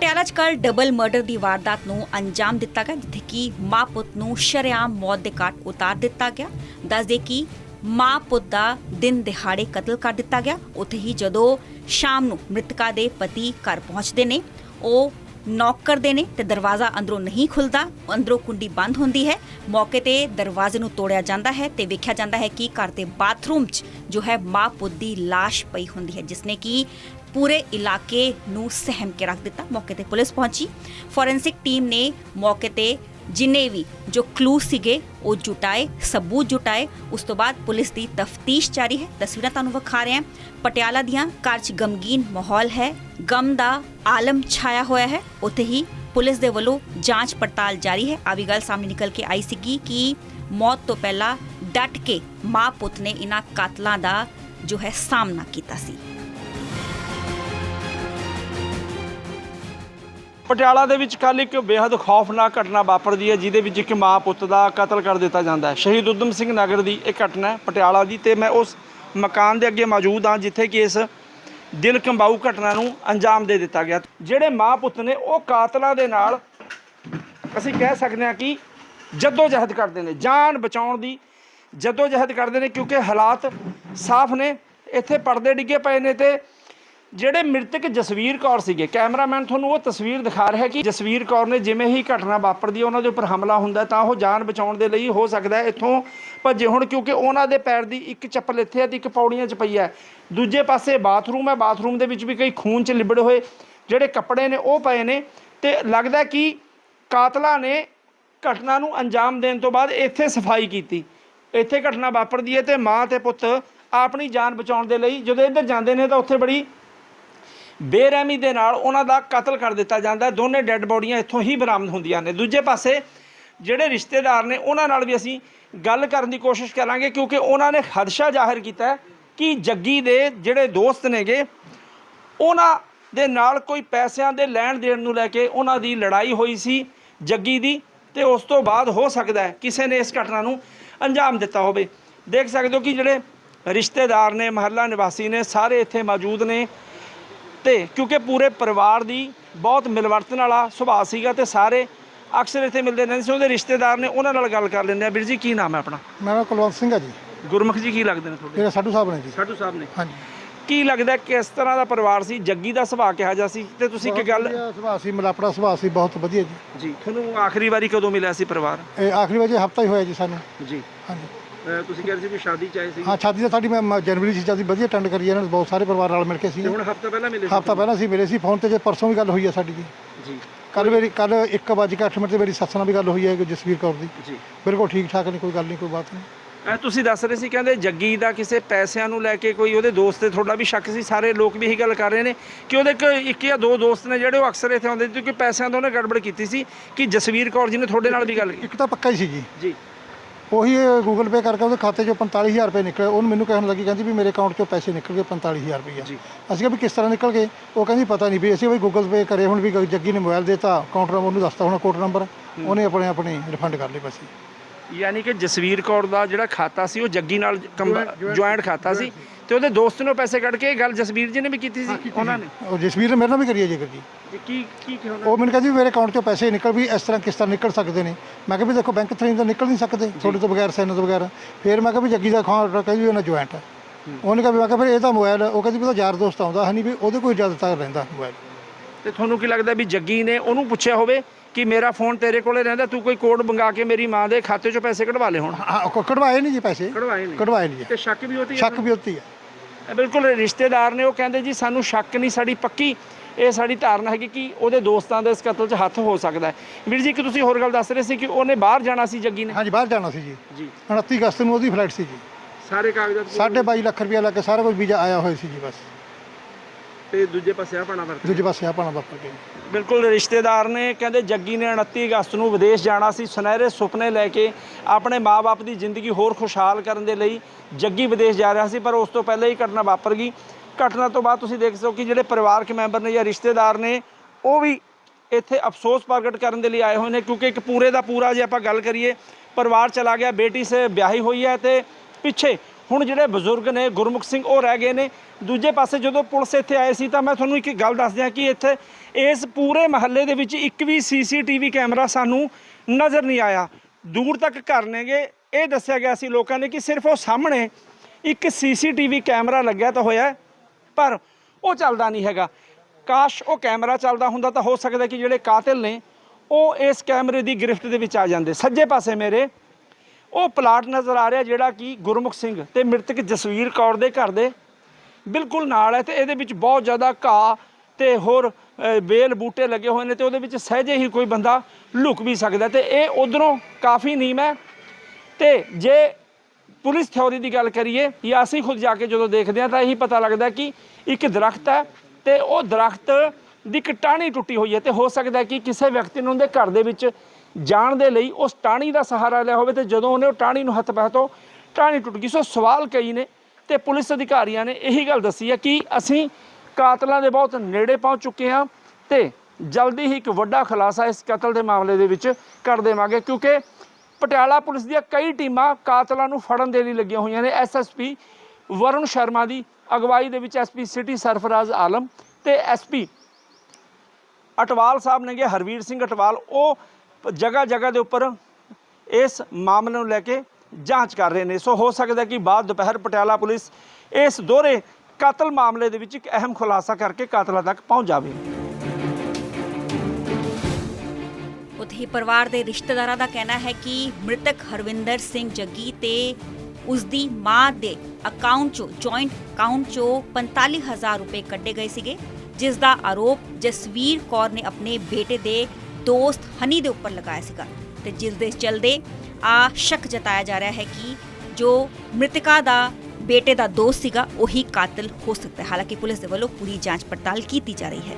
ਪਟਿਆਲਾ 'ਚ ਕੱਲ double murder ਦੀ ਵਾਰਦਾਤ ਨੂੰ ਅੰਜਾਮ ਦਿੱਤਾ ਗਿਆ, ਜਿੱਥੇ ਕਿ ਮਾਂ ਪੁੱਤ ਨੂੰ ਸ਼ਰੇਆਮ ਮੌਤ ਦੇ ਘਾਟ ਉਤਾਰ ਦਿੱਤਾ ਗਿਆ। ਦੱਸਦੇ ਕਿ ਮਾਂ ਪੁੱਤ ਦਾ ਦਿਨ ਦਿਹਾੜੇ ਕਤਲ ਕਰ ਦਿੱਤਾ ਗਿਆ। ਉੱਥੇ ਹੀ ਜਦੋਂ ਸ਼ਾਮ ਨੂੰ ਮ੍ਰਿਤਕਾ ਦੇ ਪਤੀ ਘਰ ਪਹੁੰਚਦੇ ਨੇ, ਉਹ ਨੌਕ ਕਰਦੇ ਨੇ ਤੇ ਦਰਵਾਜ਼ਾ ਅੰਦਰੋਂ ਨਹੀਂ ਖੁੱਲਦਾ, ਅੰਦਰੋਂ ਕੁੰਡੀ ਬੰਦ ਹੁੰਦੀ ਹੈ। ਮੌਕੇ ਤੇ ਦਰਵਾਜ਼ੇ ਨੂੰ ਤੋੜਿਆ ਜਾਂਦਾ ਹੈ ਤੇ ਵੇਖਿਆ ਜਾਂਦਾ ਹੈ ਕਿ ਘਰ ਦੇ ਬਾਥਰੂਮ 'ਚ ਜੋ ਹੈ ਮਾਂ ਪੁੱਤ ਦੀ ਲਾਸ਼ ਪਈ ਹੁੰਦੀ ਹੈ ਜਿਸਨੇ ਕਿ ਪੂਰੇ ਇਲਾਕੇ ਨੂੰ ਸਹਿਮ ਕੇ ਰੱਖ ਦਿੱਤਾ ਮੌਕੇ ਤੇ ਪੁਲਿਸ ਪਹੁੰਚੀ ਫੋਰੈਂਸਿਕ ਟੀਮ ਨੇ ਮੌਕੇ ਤੇ ਜਿੰਨੇ ਵੀ ਜੋ ਕਲੂ ਸੀਗੇ ਉਹ ਜੁਟਾਏ ਸਬੂਤ ਜੁਟਾਏ ਉਸ ਤੋਂ ਬਾਅਦ ਪੁਲਿਸ ਦੀ ਤਫਤੀਸ਼ ਜਾਰੀ ਹੈ ਤਸਵੀਰਾਂ ਤੁਹਾਨੂੰ ਵਿਖਾ ਰਹੇ ਹਾਂ ਪਟਿਆਲਾ ਦੀਆਂ ਘਰ 'ਚ ਗਮਗੀਨ ਮਾਹੌਲ ਹੈ ਗਮ ਦਾ ਆਲਮ ਛਾਇਆ ਹੋਇਆ ਹੈ ਉੱਥੇ ਹੀ ਪੁਲਿਸ ਦੇ ਵੱਲੋਂ ਜਾਂਚ ਪੜਤਾਲ ਜਾਰੀ ਹੈ ਆ ਵੀ ਗੱਲ ਸਾਹਮਣੇ ਨਿਕਲ ਕੇ ਆਈ ਸੀਗੀ ਕਿ ਮੌਤ ਤੋਂ ਪਹਿਲਾਂ ਡਟ ਕੇ ਮਾਂ ਪੁੱਤ ਨੇ ਇਹਨਾਂ ਕਾਤਲਾਂ ਦਾ ਜੋ ਹੈ ਸਾਹਮਣਾ ਕੀਤਾ ਸੀ ਪਟਿਆਲਾ ਦੇ ਵਿੱਚ ਕੱਲ ਇੱਕ ਬੇहद ਖੌਫਨਾਕ ਘਟਨਾ ਵਾਪਰਦੀ ਹੈ, ਜਿਹਦੇ ਵਿੱਚ ਇੱਕ ਮਾਂ ਪੁੱਤ ਦਾ ਕਤਲ ਕਰ ਦਿੱਤਾ ਜਾਂਦਾ ਹੈ। ਸ਼ਹੀਦ ਉਦਮ ਸਿੰਘ ਨਗਰ ਦੀ ਇਹ ਘਟਨਾ ਹੈ, ਪਟਿਆਲਾ ਦੀ ਤੇ ਮੈਂ ਉਸ ਮਕਾਨ ਦੇ ਅੱਗੇ ਮੌਜੂਦ ਹਾਂ, ਜਿੱਥੇ ਕਿ ਇਸ ਦਿਲ ਕੰਬਾਊ ਘਟਨਾ ਨੂੰ ਅੰਜਾਮ ਦੇ ਦਿੱਤਾ ਗਿਆ। ਜਿਹੜੇ ਮਾਂ ਪੁੱਤ ਨੇ ਉਹ ਕਾਤਲਾਂ ਦੇ ਨਾਲ ਅਸੀਂ ਕਹਿ ਸਕਦੇ ਹਾਂ ਕਿ ਜੱਦੋ ਜਹਿਦ ਕਰਦੇ ਨੇ, ਜਾਨ ਬਚਾਉਣ ਦੀ ਜੱਦੋ ਜਹਿਦ ਕਰਦੇ ਨੇ, ਕਿਉਂਕਿ ਹਾਲਾਤ ਸਾਫ਼ ਨੇ। ਇੱਥੇ ਪਰਦੇ ਡਿੱਗੇ ਪਏ ਨੇ ਤੇ ਜਿਹੜੇ ਮ੍ਰਿਤਕ ਜਸਵੀਰ ਕੌਰ ਸੀਗੇ, ਕੈਮਰਾਮੈਨ ਤੁਹਾਨੂੰ ਉਹ ਤਸਵੀਰ ਦਿਖਾ ਰਿਹਾ ਕਿ ਜਸਵੀਰ ਕੌਰ ਨੇ ਜਿਵੇਂ ਹੀ ਘਟਨਾ ਵਾਪਰਦੀ ਹੈ, ਉਹਨਾਂ ਦੇ ਉੱਪਰ ਹਮਲਾ ਹੁੰਦਾ ਤਾਂ ਉਹ ਜਾਨ ਬਚਾਉਣ ਦੇ ਲਈ ਹੋ ਸਕਦਾ ਇੱਥੋਂ ਭੱਜੇ ਹੁਣ ਕਿਉਂਕਿ ਉਹਨਾਂ ਦੇ ਪੈਰ ਦੀ ਇੱਕ ਚੱਪਲ ਇੱਥੇ ਹੈ ਤੇ ਇੱਕ ਪੌੜੀਆਂ 'ਚ ਪਈ ਹੈ। ਦੂਜੇ ਪਾਸੇ ਬਾਥਰੂਮ ਹੈ, ਬਾਥਰੂਮ ਦੇ ਵਿੱਚ ਵੀ ਕਈ ਖੂਨ 'ਚ ਲਿਬੜੇ ਹੋਏ ਜਿਹੜੇ ਕੱਪੜੇ ਨੇ, ਉਹ ਪਏ ਨੇ ਤੇ ਲੱਗਦਾ ਕਿ ਕਾਤਲਾਂ ਨੇ ਘਟਨਾ ਨੂੰ ਅੰਜਾਮ ਦੇਣ ਤੋਂ ਬਾਅਦ ਇੱਥੇ ਸਫ਼ਾਈ ਕੀਤੀ। ਇੱਥੇ ਘਟਨਾ ਵਾਪਰਦੀ ਹੈ ਤੇ ਮਾਂ ਤੇ ਪੁੱਤ ਆਪਣੀ ਜਾਨ ਬਚਾਉਣ ਦੇ ਲਈ ਜਦੋਂ ਇੱਧਰ ਜਾਂਦੇ ਨੇ ਤਾਂ ਉੱਥੇ ਬੜੀ ਬੇਰਹਿਮੀ ਦੇ ਨਾਲ ਉਹਨਾਂ ਦਾ ਕਤਲ ਕਰ ਦਿੱਤਾ ਜਾਂਦਾ ਦੋਨੇ ਡੈੱਡ ਬੋਡੀਆਂ ਇੱਥੋਂ ਹੀ ਬਰਾਮਦ ਹੁੰਦੀਆਂ ਨੇ। ਦੂਜੇ ਪਾਸੇ ਜਿਹੜੇ ਰਿਸ਼ਤੇਦਾਰ ਨੇ, ਉਹਨਾਂ ਨਾਲ ਵੀ ਅਸੀਂ ਗੱਲ ਕਰਨ ਦੀ ਕੋਸ਼ਿਸ਼ ਕਰਾਂਗੇ ਕਿਉਂਕਿ ਉਹਨਾਂ ਨੇ ਖਦਸ਼ਾ ਜ਼ਾਹਿਰ ਕੀਤਾ ਕਿ ਜੱਗੀ ਦੇ ਜਿਹੜੇ ਦੋਸਤ ਨੇਗੇ, ਉਹਨਾਂ ਦੇ ਨਾਲ ਕੋਈ ਪੈਸਿਆਂ ਦੇ ਲੈਣ ਦੇਣ ਨੂੰ ਲੈ ਕੇ ਉਹਨਾਂ ਦੀ ਲੜਾਈ ਹੋਈ ਸੀ ਜੱਗੀ ਦੀ ਤੇ ਉਸ ਤੋਂ ਬਾਅਦ ਹੋ ਸਕਦਾ ਹੈ ਕਿਸੇ ਨੇ ਇਸ ਘਟਨਾ ਨੂੰ ਅੰਜਾਮ ਦਿੱਤਾ ਹੋਵੇ। ਦੇਖ ਸਕਦੇ ਹੋ ਕਿ ਜਿਹੜੇ ਰਿਸ਼ਤੇਦਾਰ ਨੇ, ਮਹੱਲਾ ਨਿਵਾਸੀ ਨੇ, ਸਾਰੇ ਇੱਥੇ ਮੌਜੂਦ ਨੇ। ਤੇ ਕਿਉਂਕਿ ਪੂਰੇ ਪਰਿਵਾਰ ਦੀ ਬਹੁਤ ਮਿਲਵਰਤਨ ਵਾਲਾ ਸੁਭਾਅ ਸੀਗਾ ਤੇ ਸਾਰੇ ਅਕਸਰ ਇੱਥੇ ਮਿਲਦੇ ਰਹਿੰਦੇ ਸੀ ਉਹਦੇ ਰਿਸ਼ਤੇਦਾਰ ਨੇ ਉਹਨਾਂ ਨਾਲ ਗੱਲ ਕਰ ਲੈਂਦੇ ਆ। ਵੀਰ ਜੀ ਕੀ ਨਾਮ ਹੈ ਆਪਣਾ? ਮੇਰਾ ਨਾਮ ਕੁਲਵੰਤ ਸਿੰਘ ਆ ਜੀ। ਗੁਰਮੁਖ ਜੀ ਕੀ ਲੱਗਦੇ ਨੇ ਤੁਹਾਡੇ? ਮੇਰੇ ਸਾਡੂ ਸਾਹਿਬ ਨੇ ਜੀ। ਸਾਡੂ ਸਾਹਿਬ ਨੇ। ਹਾਂਜੀ। ਕੀ ਲੱਗਦਾ ਕਿਸ ਤਰ੍ਹਾਂ ਦਾ ਪਰਿਵਾਰ ਸੀ? ਜੱਗੀ ਦਾ ਸੁਭਾਅ ਕਿਹਾ ਜਾ ਸੀ? ਤੇ ਤੁਸੀਂ ਇੱਕ ਗੱਲ ਸੁਭਾਅ ਸੀ ਮਲਾਪੜਾ ਸੁਭਾਅ ਸੀ ਬਹੁਤ ਵਧੀਆ ਜੀ। ਜੀ। ਤੁਹਾਨੂੰ ਆਖਰੀ ਵਾਰੀ ਕਦੋਂ ਮਿਲਿਆ ਸੀ ਪਰਿਵਾਰ? ਇਹ ਆਖਰੀ ਵਜੇ ਹਫਤਾ ਹੀ ਹੋਇਆ ਜੀ ਸਾਨੂੰ। ਜੀ। ਹਾਂਜੀ। ਤੁਸੀਂ ਕਹਿ ਰਹੇ ਸੀ ਵੀ ਸ਼ਾਦੀ ਚਾਹੇ ਸੀ। ਹਾਂ ਸ਼ਾਦੀ ਤਾਂ ਸਾਡੀ ਮੈਂ ਮ- ਜਨਵਰੀ ਚ ਜਲਦੀ ਵਧੀਆ ਅਟੈਂਡ ਕਰੀ ਇਹਨਾਂ ਨੇ ਬਹੁਤ ਸਾਰੇ ਪਰਿਵਾਰ ਨਾਲ ਮਿਲ ਕੇ ਸੀ। ਹੁਣ ਹਫਤਾ ਪਹਿਲਾਂ ਮਿਲੇ ਹਫਤਾ ਪਹਿਲਾਂ ਸੀ ਮਿਲੇ ਸੀ ਫੋਨ ਤੇ ਜੇ ਪਰਸੋਂ ਵੀ ਗੱਲ ਹੋਈ ਹੈ ਸਾਡੀ। ਜੀ। ਜੀ ਕੱਲ ਮੇਰੀ ਕੱਲ 1 ਵਜੇ ਕੇ 8 ਮਿੰਟ ਤੇ ਮੇਰੀ ਸੱਸ ਨਾਲ ਵੀ ਗੱਲ ਹੋਈ ਹੈ ਕਿ ਜਸਵੀਰ ਕੌਰ ਦੀ। ਜੀ। ਬਿਲਕੁਲ ਠੀਕ ਠਾਕ ਨਹੀਂ ਕੋਈ ਗੱਲ ਨਹੀਂ ਕੋਈ ਬਾਤ ਨਹੀਂ। ਐ ਤੁਸੀਂ ਦੱਸ ਰਹੇ ਸੀ ਕਹਿੰਦੇ ਜੱਗੀ ਦਾ ਕਿਸੇ ਪੈਸਿਆਂ ਨੂੰ ਲੈ ਕੇ ਕੋਈ ਉਹਦੇ ਦੋਸਤ ਤੇ ਤੁਹਾਡਾ ਵੀ ਸ਼ੱਕ ਸੀ ਸਾਰੇ ਲੋਕ ਵੀ ਇਹੀ ਗੱਲ ਕਰ ਰਹੇ ਨੇ ਕਿ ਉਹਦੇ ਇੱਕ ਇੱਕ ਜਾਂ ਦੋ ਦੋਸਤ ਨੇ ਜਿਹੜੇ ਉਹ ਅਕਸਰ ਇੱਥੇ ਆਉਂਦੇ ਸੀ ਕਿਉਂਕਿ ਪੈਸਿਆਂ ਤੋਂ ਉਹਨੇ ਗੜਬੜ ਕੀਤੀ ਸੀ ਕਿ ਜਸਵੀਰ ਕੌਰ ਜੀ ਨੇ ਤੁਹਾਡੇ ਨਾਲ ਵੀ ਗੱਲ ਕੀਤੀ। ਇੱਕ ਤਾਂ ਪੱਕਾ ਹੀ ਸੀ ਜੀ। ਜੀ। ਉਹੀ ਗੂਗਲ ਪੇ ਕਰਕੇ ਉਹਦੇ ਖਾਤੇ 'ਚੋਂ 45000 ਰੁਪਏ ਨਿਕਲੇ। ਉਹਨੂੰ ਮੈਨੂੰ ਕਹਿਣ ਲੱਗੀ ਕਹਿੰਦੀ ਵੀ ਮੇਰੇ ਅਕਾਊਂਟ 'ਚੋਂ ਪੈਸੇ ਨਿਕਲ ਗਏ 45000 ਰੁਪਏ। ਅਸੀਂ ਕਿਹਾ ਵੀ ਕਿਸ ਤਰ੍ਹਾਂ ਨਿਕਲ ਗਏ? ਉਹ ਕਹਿੰਦੀ ਪਤਾ ਨਹੀਂ ਵੀ ਅਸੀਂ ਵੀ ਗੂਗਲ ਪੇ ਕਰੇ ਹੁਣ ਵੀ ਜੱਗੀ ਨੇ ਮੋਬਾਈਲ ਦਿੱਤਾ ਅਕਾਊਂਟ ਨੰਬਰ ਉਹਨੂੰ ਦੱਸਤਾ ਹੁਣ ਕੋਡ ਨੰਬਰ ਉਹਨੇ ਆਪਣੇ ਆਪਣੇ ਰਿਫੰਡ ਕਰ ਲਏ ਪੈਸੇ ਯਾਨੀ ਕਿ ਜਸਵੀਰ ਕੌਰ ਦਾ ਜਿਹੜਾ ਖਾਤਾ ਸੀ ਉਹ ਜੱਗੀ ਨਾਲ ਜੁਆਇੰਟ ਖਾਤਾ ਸੀ। ਤੇ ਉਹਦੇ ਦੋਸਤ ਨੇ ਪੈਸੇ ਕੱਢ ਕੇ ਇਹ ਗੱਲ ਜਸਵੀਰ ਜੀ ਨੇ ਵੀ ਕੀਤੀ ਸੀ ਉਹਨਾਂ ਨੇ। ਉਹ ਜਸਵੀਰ ਨੇ ਮੇਰੇ ਨਾਲ ਵੀ ਕਰੀ ਹੈ ਜੇਕਰ ਜੀ। ਜੀ, ਕੀ ਕੀ ਕਿਹਾ ਉਹਨਾਂ ਉਹ ਮੈਨੂੰ ਕਹਿੰਦੀ ਵੀ ਮੇਰੇ ਅਕਾਊਂਟ 'ਚੋਂ ਪੈਸੇ ਨਿਕਲ ਵੀ ਇਸ ਤਰ੍ਹਾਂ ਕਿਸ ਤਰ੍ਹਾਂ ਨਿਕਲ ਸਕਦੇ ਨੇ। ਮੈਂ ਕਿਹਾ ਵੀ ਦੇਖੋ ਬੈਂਕ ਥਰੀ ਤਾਂ ਨਿਕਲ ਨਹੀਂ ਸਕਦੇ ਤੁਹਾਡੇ ਤੋਂ ਬਗੈਰ ਸਾਈਨ ਤੋਂ ਬਗੈਰ। ਫਿਰ ਮੈਂ ਕਿਹਾ ਵੀ ਜੱਗੀ ਦਾ ਅਕਾਊਂਟ ਕਹਿੰਦੀ ਉਹਨਾਂ ਜੁਆਇੰਟ ਹੈ। ਉਹਨੇ ਕਿਹਾ ਵੀ ਮੈਂ ਕਿਹਾ ਫਿਰ ਇਹ ਤਾਂ ਮੋਬਾਈਲ ਉਹ ਕਹਿੰਦੀ ਵੀ ਉਹਦਾ ਯਾਰ ਦੋਸਤ ਆਉਂਦਾ ਹੈ ਨਹੀਂ ਵੀ ਉਹਦੇ ਕੋਲ ਜ਼ਿਆਦਾਤਰ ਰਹਿੰਦਾ ਮੋਬਾਈਲ ਤੇ ਤੁਹਾਨੂੰ ਕੀ ਲੱਗਦਾ ਵੀ ਜੱਗੀ ਨੇ ਉਹਨੂੰ ਪੁੱਛਿਆ ਹੋਵੇ ਕਿ ਮੇਰਾ ਫੋਨ ਤੇਰੇ ਕੋਲੇ ਰਹਿੰਦਾ ਤੂੰ ਕੋਈ ਕੋਡ ਮੰਗਾ ਕੇ ਮੇਰੀ ਮਾਂ ਦੇ ਖਾਤੇ 'ਚੋਂ ਪੈਸੇ ਕਢਵਾ ਲੈ ਹੁਣ? ਹਾਂ ਕਢਵਾਏ ਨਹੀਂ ਜੀ ਪੈਸੇ। ਕਢਵਾਏ ਨਹੀਂ ਕਢਵਾਏ ਨਹੀਂ। ਤੇ ਸ਼ੱਕ ਵੀ ਉਹਦੀ ਸ਼ੱਕ ਵੀ ਉੱਤੀ ਹੈ। ਬਿਲਕੁਲ ਰਿਸ਼ਤੇਦਾਰ ਨੇ ਉਹ ਕਹਿੰਦੇ ਜੀ ਸਾਨੂੰ ਸ਼ੱਕ ਨਹੀਂ ਸਾਡੀ ਪੱਕੀ ਇਹ ਸਾਡੀ ਧਾਰਨਾ ਹੈਗੀ ਕਿ ਉਹਦੇ ਦੋਸਤਾਂ ਦੇ ਇਸ ਕਤਲ 'ਚ ਹੱਥ ਹੋ ਸਕਦਾ ਹੈ। ਵੀਰ ਜੀ ਕਿ ਤੁਸੀਂ ਹੋਰ ਗੱਲ ਦੱਸ ਰਹੇ ਸੀ ਕਿ ਉਹਨੇ ਬਾਹਰ ਜਾਣਾ ਸੀ ਜੱਗੀ ਨੇ? ਹਾਂਜੀ ਬਾਹਰ ਜਾਣਾ ਸੀ ਜੀ। ਜੀ। 29 ਅਗਸਤ ਨੂੰ ਉਹਦੀ ਫਲਾਈਟ ਸੀ ਜੀ। ਸਾਰੇ ਕਾਗਜ਼ਾਤ ਸਾਢੇ 22 ਲੱਖ ਰੁਪਇਆ ਲਾ ਕੇ ਸਾਰਾ ਕੁਝ ਵੀਜ਼ਾ ਆਇਆ ਹੋਇਆ ਸੀ ਜੀ ਬਸ। ਤੇ ਦੂਜੇ ਪਾਸੇ ਆਪਣਾ ਵਰਤ ਦੂਜੇ ਪਾਸੇ ਆਪਣਾ ਵਾਪਰ ਗਿਆ ਬਿਲਕੁਲ ਰਿਸ਼ਤੇਦਾਰ ਨੇ ਕਹਿੰਦੇ ਜੱਗੀ ਨੇ 29 ਅਗਸਤ ਨੂੰ ਵਿਦੇਸ਼ ਜਾਣਾ ਸੀ। ਸੁਨਹਿਰੇ ਸੁਪਨੇ ਲੈ ਕੇ ਆਪਣੇ ਮਾਪੇ ਦੀ ਜ਼ਿੰਦਗੀ ਹੋਰ ਖੁਸ਼ਹਾਲ ਕਰਨ ਦੇ ਲਈ ਜੱਗੀ ਵਿਦੇਸ਼ ਜਾ ਰਿਹਾ ਸੀ ਪਰ ਉਸ ਤੋਂ ਪਹਿਲਾਂ ਹੀ ਘਟਨਾ ਵਾਪਰ ਗਈ। ਘਟਨਾ ਤੋਂ ਬਾਅਦ ਤੁਸੀਂ ਦੇਖ ਸਕਦੇ ਹੋ ਕਿ ਜਿਹੜੇ ਪਰਿਵਾਰਕ ਮੈਂਬਰ ਨੇ ਜਾਂ ਰਿਸ਼ਤੇਦਾਰ ਨੇ ਉਹ ਵੀ ਇੱਥੇ ਅਫਸੋਸ ਪ੍ਰਗਟ ਕਰਨ ਦੇ ਲਈ ਆਏ ਹੋਏ ਨੇ ਕਿਉਂਕਿ ਇੱਕ ਪੂਰੇ ਦਾ ਪੂਰਾ ਜੇ ਆਪਾਂ ਗੱਲ ਕਰੀਏ ਪਰਿਵਾਰ ਚਲਾ ਗਿਆ ਬੇਟੀ ਸੇ ਵਿਆਹੀ ਹੋਈ ਹੈ ਤੇ ਪਿੱਛੇ ਹੁਣ ਜਿਹੜੇ ਬਜ਼ੁਰਗ ਨੇ, ਗੁਰਮੁਖ ਸਿੰਘ ਉਹ ਰਹਿ ਗਏ ਨੇ। ਦੂਜੇ ਪਾਸੇ ਜਦੋਂ ਪੁਲਿਸ ਇੱਥੇ ਆਏ ਸੀ ਤਾਂ ਮੈਂ ਤੁਹਾਨੂੰ ਇੱਕ ਗੱਲ ਦੱਸ ਦਿਆਂ ਕਿ ਇੱਥੇ ਇਸ ਪੂਰੇ ਮਹੱਲੇ ਦੇ ਵਿੱਚ ਇੱਕ ਵੀ ਸੀਸੀਟੀਵੀ ਕੈਮਰਾ ਸਾਨੂੰ ਨਜ਼ਰ ਨਹੀਂ ਆਇਆ। ਦੂਰ ਤੱਕ ਘਰ ਨੇਗੇ। ਇਹ ਦੱਸਿਆ ਗਿਆ ਸੀ ਲੋਕਾਂ ਨੇ ਕਿ ਸਿਰਫ ਉਹ ਸਾਹਮਣੇ ਇੱਕ ਸੀਸੀਟੀਵੀ ਕੈਮਰਾ ਲੱਗਿਆ ਤਾਂ ਹੋਇਆ ਪਰ ਉਹ ਚੱਲਦਾ ਨਹੀਂ ਹੈਗਾ। ਕਾਸ਼ ਉਹ ਕੈਮਰਾ ਚੱਲਦਾ ਹੁੰਦਾ ਤਾਂ ਹੋ ਸਕਦਾ ਕਿ ਜਿਹੜੇ ਕਾਤਿਲ ਨੇ, ਉਹ ਇਸ ਕੈਮਰੇ ਦੀ ਗ੍ਰਿਫਤ ਦੇ ਵਿੱਚ ਆ ਜਾਂਦੇ। ਸੱਜੇ ਪਾਸੇ ਮੇਰੇ ਉਹ ਪਲਾਟ ਨਜ਼ਰ ਆ ਰਿਹਾ ਜਿਹੜਾ ਕਿ ਗੁਰਮੁਖ ਸਿੰਘ ਤੇ ਮ੍ਰਿਤਕ ਜਸਵੀਰ ਕੌਰ ਦੇ ਘਰ ਦੇ ਬਿਲਕੁਲ ਨਾਲ ਹੈ ਤੇ ਇਹਦੇ ਵਿੱਚ ਬਹੁਤ ਜ਼ਿਆਦਾ ਘਾਹ ਤੇ ਹੋਰ ਅ, ਬੇਲ ਬੂਟੇ ਲੱਗੇ ਹੋਏ ਨੇ ਤੇ ਉਹਦੇ ਵਿੱਚ ਸਹਿਜੇ ਹੀ ਕੋਈ ਬੰਦਾ ਲੁਕ ਵੀ ਸਕਦਾ ਤੇ ਇਹ ਉਧਰੋਂ ਕਾਫੀ ਨੀਮ ਹੈ ਤੇ ਜੇ ਪੁਲਿਸ ਥਿਉਰੀ ਦੀ ਗੱਲ ਕਰੀਏ ਜਾਂ ਅਸੀਂ ਖੁਦ ਜਾ ਕੇ ਜਦੋਂ ਦੇਖਦੇ ਹਾਂ ਤਾਂ ਇਹੀ ਪਤਾ ਲੱਗਦਾ ਕਿ ਇੱਕ ਦਰਖਤ ਹੈ ਤੇ ਉਹ ਦਰਖਤ ਦੀ ਕਟਾਣੀ ਟੁੱਟੀ ਹੋਈ ਹੈ ਤੇ ਹੋ ਸਕਦਾ ਕਿ ਕਿਸੇ ਵਿਅਕਤੀ ਨੂੰ ਉਹਦੇ ਘਰ ਦੇ ਵਿੱਚ ਜਾਣ ਦੇ ਲਈ ਉਸ ਟਾਹਣੀ ਦਾ ਸਹਾਰਾ ਲਿਆ ਹੋਵੇ ਤੇ ਜਦੋਂ ਉਹਨੇ ਉਹ ਟਾਹਣੀ ਨੂੰ ਹੱਥ ਪਾਇਆ ਤਾਂ ਉਹ ਟਾਹਣੀ ਟੁੱਟ ਗਈ। ਸੋ ਸਵਾਲ ਕਈ ਨੇ ਤੇ ਪੁਲਿਸ ਅਧਿਕਾਰੀਆਂ ਨੇ ਇਹੀ ਗੱਲ ਦੱਸੀ ਹੈ ਕਿ ਅਸੀਂ ਕਾਤਲਾਂ ਦੇ ਬਹੁਤ ਨੇੜੇ ਪਹੁੰਚ ਚੁੱਕੇ ਹਾਂ ਤੇ ਜਲਦੀ ਹੀ ਇੱਕ ਵੱਡਾ ਖੁਲਾਸਾ ਇਸ ਕਤਲ ਦੇ ਮਾਮਲੇ ਦੇ ਵਿੱਚ ਕਰ ਦੇਵਾਂਗੇ, ਕਿਉਂਕਿ ਪਟਿਆਲਾ ਪੁਲਿਸ ਦੀਆਂ ਕਈ ਟੀਮਾਂ ਕਾਤਲਾਂ ਨੂੰ ਫੜਨ ਦੇ ਲਈ ਲੱਗੀਆਂ ਹੋਈਆਂ ਨੇ। ਐਸਐਸਪੀ ਵਰੁਣ ਸ਼ਰਮਾ ਦੀ ਅਗਵਾਈ ਦੇ ਵਿੱਚ ਐਸਪੀ ਸਿਟੀ ਸਰਫਰਾਜ਼ ਆਲਮ ਤੇ ਐਸਪੀ ਅਟਵਾਲ ਸਾਹਿਬ ਨੇਗੇ, ਹਰਵੀਰ ਸਿੰਘ ਅਟਵਾਲ। ਉਹ ਜਗ੍ਹਾ ਜਗ੍ਹਾ ਦੇ ਉੱਪਰ ਇਸ ਮਾਮਲੇ ਨੂੰ ਲੈ ਕੇ ਜਾਂਚ ਕਰ ਰਹੇ ਨੇ। ਸੋ ਹੋ ਸਕਦਾ ਕਿ ਬਾਅਦ ਦੁਪਹਿਰ ਪਟਿਆਲਾ ਪੁਲਿਸ ਇਸ ਦੋਹਰੇ ਕਤਲ ਮਾਮਲੇ ਦੇ ਵਿੱਚ ਇੱਕ ਅਹਿਮ ਖੁਲਾਸਾ ਕਰਕੇ ਕਾਤਲਾਂ ਤੱਕ ਪਹੁੰਚ ਜਾਵੇ। ਉੱਥੇ ਪਰਿਵਾਰ ਦੇ ਰਿਸ਼ਤੇਦਾਰਾਂ ਦਾ ਕਹਿਣਾ ਹੈ ਕਿ ਮ੍ਰਿਤਕ ਹਰਵਿੰਦਰ ਸਿੰਘ ਜੱਗੀ ਤੇ ਉਸ ਦੀ ਮਾਂ ਦੇ ਅਕਾਊਂਟ ਚੋਂ ਜੁਆਇੰਟ ਅਕਾਊਂਟ ਚੋਂ 45000 ਰੁਪਏ ਕੱਢੇ ਗਏ ਸੀਗੇ, ਜਿਸ ਦਾ ਆਰੋਪ ਜਸਵੀਰ ਕੌਰ ਨੇ ਆਪਣੇ ਬੇਟੇ ਦੇ ਦੋਸਤ ਹਨੀ ਦੇ ਉੱਪਰ ਲਗਾਇਆ ਸੀਗਾ ਤੇ ਜਿਸ ਦੇ ਚਲਦੇ ਆ ਸ਼ੱਕ ਜਤਾਇਆ ਜਾ ਰਿਹਾ ਹੈ ਕਿ ਜੋ ਮ੍ਰਿਤਕਾ ਦਾ ਬੇਟੇ ਦਾ ਦੋਸਤ ਸੀਗਾ, ਉਹੀ ਕਾਤਲ ਹੋ ਸਕਦਾ ਹੈ। ਹਾਲਾਂਕਿ ਪੁਲਿਸ ਦੇ ਵੱਲੋਂ ਪੂਰੀ ਜਾਂਚ ਪੜਤਾਲ ਕੀਤੀ ਜਾ ਰਹੀ ਹੈ।